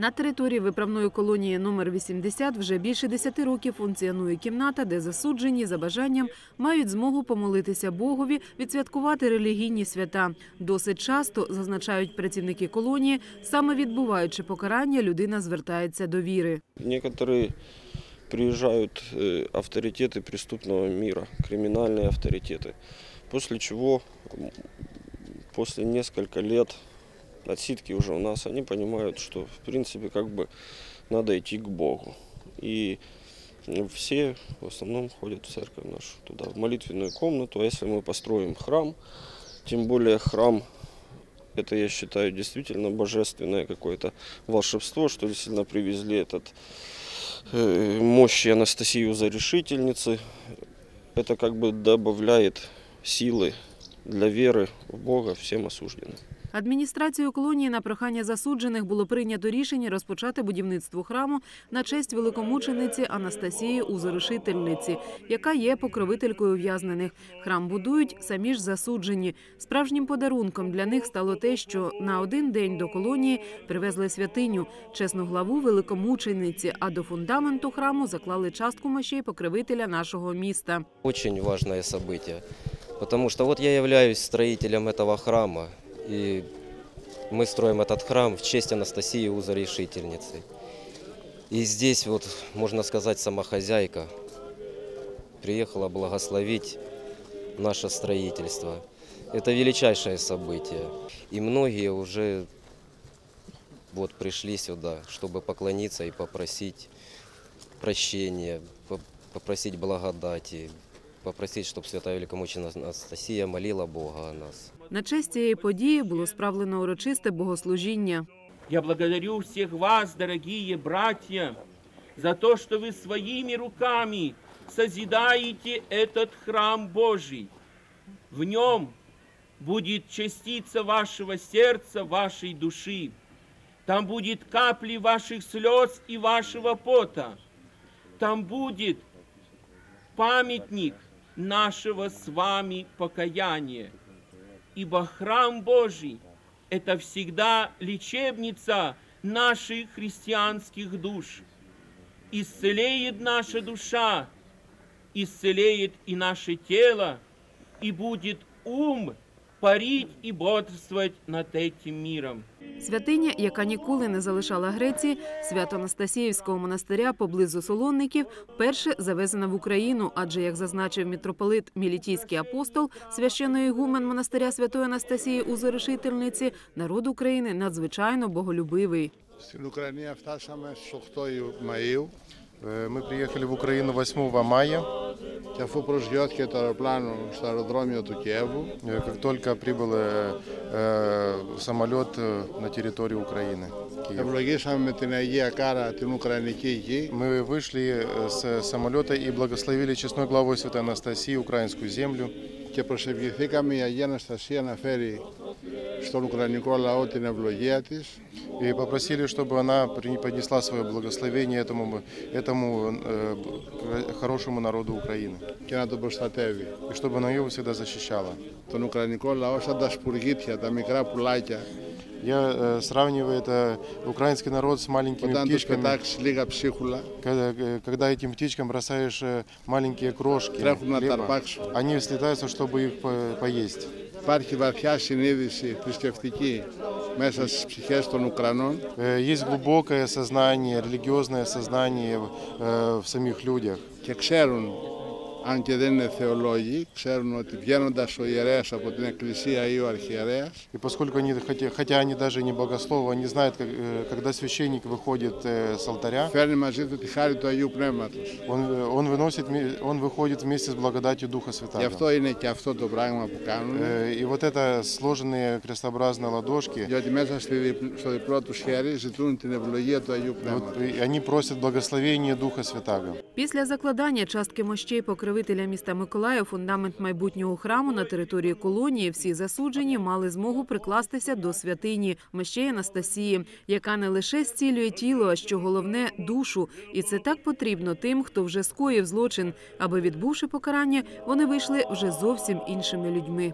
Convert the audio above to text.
На території виправної колонії номер 80 вже більше 10 років функціонує кімната, де засуджені за бажанням мають змогу помолитися Богові, відсвяткувати релігійні свята. Досить часто, зазначають працівники колонії, саме відбуваючи покарання, людина звертається до віри. Некоторые приезжают э, авторитеты преступного мира, криминальные авторитеты, после чего, м, после несколько лет отсидки уже у нас, они понимают, что в принципе как бы надо идти к Богу. И все в основном ходят в церковь нашу, туда, в молитвенную комнату. А если мы построим храм, тем более храм это, я считаю, действительно божественное какое-то волшебство, что действительно привезли этот э, мощи Анастасии Узорешительницы. Это как бы добавляет силы для веры в Бога всем осужденным. Адміністрацією колонії на прохання засуджених було прийнято рішення розпочати будівництво храму на честь великомучениці Анастасії Узорушительниці, яка є покровителькою ув'язнених. Храм будують самі ж засуджені. Справжнім подарунком для них стало те, що на один день до колонії привезли святиню, чесну главу великомучениці, а до фундаменту храму заклали частку мощей покровителя нашого міста. Очень важное событие, потому что вот я являюсь строителем этого храма, и мы строим этот храм в честь Анастасии Узорешительницы. И здесь вот, можно сказать, сама хозяйка приехала благословить наше строительство. Это величайшее событие. И многие уже вот пришли сюда, чтобы поклониться и попросить прощения, по- попросить благодати, попросить, чтобы Святая Великомученица Анастасия молила Бога о нас. На честь цієї події було справлено урочисте богослужіння. Я благодарю всех вас, дорогие братья, за то, что вы своими руками созидаете этот храм Божий. В нем будет частица вашего сердца, вашей души. Там будет капли ваших слез и вашего пота. Там будет памятник нашего с вами покаяния. Ибо храм Божий – это всегда лечебница наших христианских душ. Исцелеет наша душа, исцелеет и наше тело, и будет ум парить и бодрствовать над этим миром. Святиня, яка ніколи не залишала Греції, свято Анастасіївського монастиря поблизу Солонників, перше завезена в Україну, адже як зазначив митрополит Мілітійський апостол священої гумен монастиря Святої Анастасії у Зарешительниці, народ України надзвичайно боголюбивий. Україні втасаме 6 Маїв. Ми приїхали в Україну 8 мая. και αφού προσγειώθηκε το αεροπλάνο στο αεροδρόμιο του Κιέβου. Как только прибыл самолет на территорию Украины. Ευλογήσαμε με την Αγία Κάρα την Ουκρανική γη. Мы вышли с самолета и благословили честной главой Святой Анастасии украинскую землю. Και προσευχηθήκαμε η Αγία Αναστασία να φέρει στον Ουκρανικό λαό την ευλογία της И попросили, чтобы она при- поднесла свое благословение этому, этому э, б- хорошему народу Украины. και να τον προστατεύει. И чтобы она его всегда защищала. Τον Ουκρανικό λαό σαν τα σπουργίτια, τα μικρά πουλάκια, Я э, сравниваю это украинский народ с маленькими όταν τους птичками. πετάξεις λίγα ψίχουλα, Когда, э, когда этим птичкам бросаешь э, маленькие крошки, τρέχουν να τα хлеба, αρπάξουν. они слетаются, чтобы их по- поесть. Υπάρχει βαθιά συνείδηση θρησκευτική μέσα στις ψυχές των Ουκρανών Э, Есть глубокое сознание, религиозное сознание э, в самих людях. και ξέρουν, αν και δεν είναι θεολόγοι, ξέρουν ότι βγαίνοντας ο ιερέας από την εκκλησία ή ο αρχιερέας, И поскольку они, хотя, хотя они даже не богословы, они знают, как, э, когда священник выходит э, с алтаря, φέρνει μαζί του τη χάρη του Αγίου Πνεύματος. он, э, он, выносит, ме- он выходит вместе с благодатью Духа Γι' Святаго. αυτό είναι και αυτό το πράγμα που κάνουν, Э, И вот это сложенные крестообразные ладошки, διότι μέσα στη διπλ- στο διπλό του χέρι ζητούν την ευλογία του Αγίου вот, Πνεύματος. и они просят благословения Духа Святаго. Після закладання частки мощей покровителя міста Миколаїв фундамент майбутнього храму на території колонії всі засуджені мали змогу прикластися до святині мещеї Анастасії, яка не лише зцілює тіло, а що головне душу. І це так потрібно тим, хто вже скоїв злочин, аби відбувши покарання, вони вийшли вже зовсім іншими людьми.